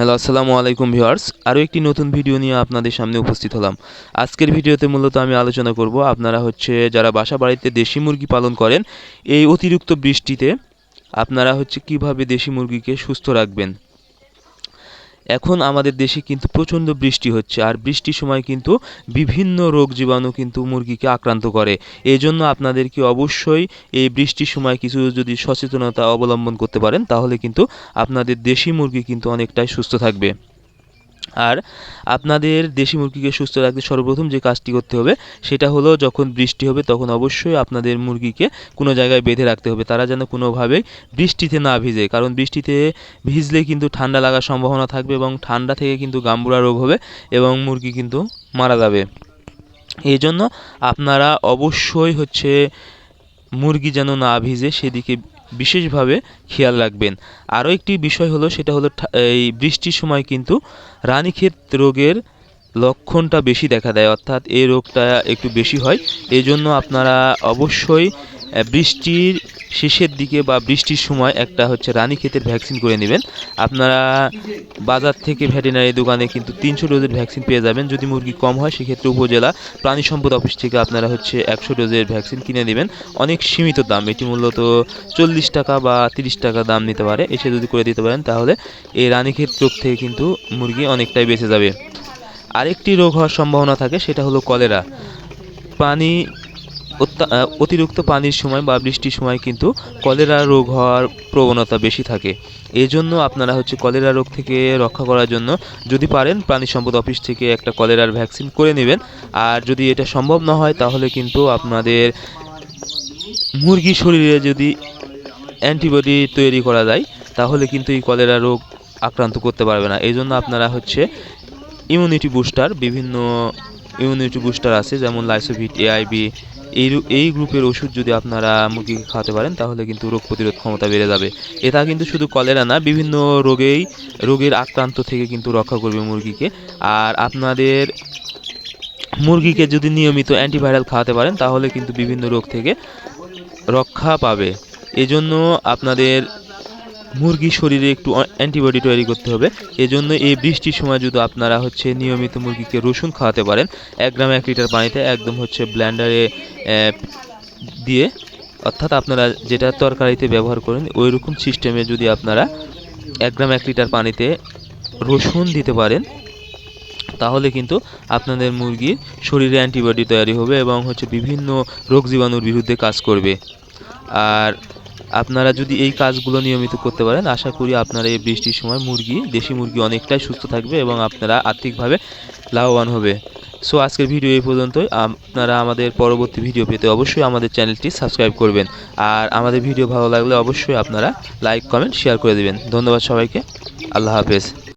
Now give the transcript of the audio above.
Hello, আসসালামু আলাইকুম viewers. আরও একটি নতুন ভিডিও নিয়ে আপনাদের সামনে উপস্থিত হলাম। আজকের ভিডিওতে মূলত আমি আলোচনা করব আপনারা হচ্ছে যারা বাসা বাড়িতে দেশি মুরগি পালন করেন, এই অতিরিক্ত বৃষ্টিতে আপনারা হচ্ছে কীভাবে দেশি মুরগিকে সুস্থ রাখবেন। এখন আমাদের দেশে কিন্তু প্রচণ্ড বৃষ্টি হচ্ছে, আর বৃষ্টির সময় কিন্তু বিভিন্ন রোগ জীবাণু কিন্তু মুরগিকে আক্রান্ত করে। এই জন্য আপনাদেরকে অবশ্যই এই বৃষ্টির সময় কিছু যদি সচেতনতা অবলম্বন করতে পারেন, তাহলে কিন্তু আপনাদের দেশি মুরগি কিন্তু অনেকটাই সুস্থ থাকবে। আর আপনাদের দেশি মুরগিকে সুস্থ রাখতে সর্বপ্রথম যে কাজটি করতে হবে, সেটা হলো যখন বৃষ্টি হবে তখন অবশ্যই আপনাদের মুরগিকে কোনো জায়গায় বেঁধে রাখতে হবে। তারা যেন কোনোভাবেই বৃষ্টিতে না ভিজে, কারণ বৃষ্টিতে ভিজলে কিন্তু ঠান্ডা লাগার সম্ভাবনা থাকবে এবং ঠান্ডা থেকে কিন্তু গাম্বুরা রোগ হবে এবং মুরগি কিন্তু মারা যাবে। এই জন্য আপনারা অবশ্যই হচ্ছে মুরগি যেন না ভিজে, সেদিকে বিশেষভাবে খেয়াল রাখবেন। আরও একটি বিষয় হলো, সেটা হলো এই বৃষ্টির সময় কিন্তু রানীক্ষেত রোগের লক্ষণটা বেশি দেখা দেয়, অর্থাৎ এই রোগটা একটু বেশি হয়। এই জন্য আপনারা অবশ্যই বৃষ্টির শেষের দিকে বা বৃষ্টির সময় একটা হচ্ছে রানীক্ষেতের ভ্যাকসিন করে নেবেন। আপনারা বাজার থেকে ভেটেরিনারি দোকানে কিন্তু তিনশো ডোজের ভ্যাকসিন পেয়ে যাবেন। যদি মুরগি কম হয়, সেক্ষেত্রে উপজেলা প্রাণী সম্পদ অফিস থেকে আপনারা হচ্ছে একশো ডোজের ভ্যাকসিন কিনে নেবেন। অনেক সীমিত দাম, এটি মূলত চল্লিশ টাকা বা তিরিশ টাকা দাম নিতে পারে। এসে যদি করে দিতে পারেন, তাহলে এই রানীক্ষেত রোগ থেকে কিন্তু মুরগি অনেকটাই বেঁচে যাবে। আরেকটি রোগ হওয়ার সম্ভাবনা থাকে, সেটা হলো কলেরা। পানি অতিরিক্ত পানির সময় বা বৃষ্টির সময় কিন্তু কলেরা রোগ হওয়ার প্রবণতা বেশি থাকে। এই জন্য আপনারা হচ্ছে কলেরা রোগ থেকে রক্ষা করার জন্য যদি পারেন, প্রাণী সম্পদ অফিস থেকে একটা কলেরার ভ্যাকসিন করে নেবেন। আর যদি এটা সম্ভব না হয়, তাহলে কিন্তু আপনাদের মুরগি শরীরে যদি অ্যান্টিবডি তৈরি করা যায়, তাহলে কিন্তু এই কলেরা রোগ আক্রান্ত করতে পারবে না। এই জন্য আপনারা হচ্ছে ইমিউনিটি বুস্টার বিভিন্ন ইমিউনিটি বুস্টার আছে, যেমন লাইসোভিট এআইবি এই এই গ্রুপের ওষুধ যদি আপনারা মুরগিকে খাওয়াতে পারেন, তাহলে কিন্তু রোগ প্রতিরোধ ক্ষমতা বেড়ে যাবে। এটা কিন্তু শুধু কলেরা না, বিভিন্ন রোগেই, রোগের আক্রান্ত থেকে কিন্তু রক্ষা করবে মুরগিকে। আর আপনাদের মুরগিকে যদি নিয়মিত অ্যান্টিভাইরাল খাওয়াতে পারেন, তাহলে কিন্তু বিভিন্ন রোগ থেকে রক্ষা পাবে। এজন্য আপনাদের মুরগির শরীরে একটু অ্যান্টিবডি তৈরি করতে হবে। এজন্য এই বৃষ্টির সময় যদি আপনারা হচ্ছে নিয়মিত মুরগিকে রসুন খাওয়াতে পারেন, এক গ্রাম এক লিটার পানিতে একদম হচ্ছে ব্ল্যান্ডারে দিয়ে, অর্থাৎ আপনারা যেটা তরকারিতে ব্যবহার করেন ওই রকম সিস্টেমে যদি আপনারা এক গ্রাম এক লিটার পানিতে রসুন দিতে পারেন, তাহলে কিন্তু আপনাদের মুরগির শরীরে অ্যান্টিবডি তৈরি হবে এবং হচ্ছে বিভিন্ন রোগ জীবাণুর বিরুদ্ধে কাজ করবে। আর আপনারা যদি এই কাজগুলো নিয়মিত করতে পারেন, আশা করি আপনারা এই বৃষ্টির সময় মুরগি, দেশি মুরগি অনেকটাই সুস্থ থাকবে এবং আপনারা আর্থিকভাবে লাভবান হবে। সো আজকের ভিডিও এই পর্যন্তই। আপনারা আমাদের পরবর্তী ভিডিও পেতে অবশ্যই আমাদের চ্যানেলটি সাবস্ক্রাইব করবেন। আর আমাদের ভিডিও ভালো লাগলে অবশ্যই আপনারা লাইক, কমেন্ট শেয়ার করে দেবেন। ধন্যবাদ সবাইকে। আল্লাহ হাফেজ।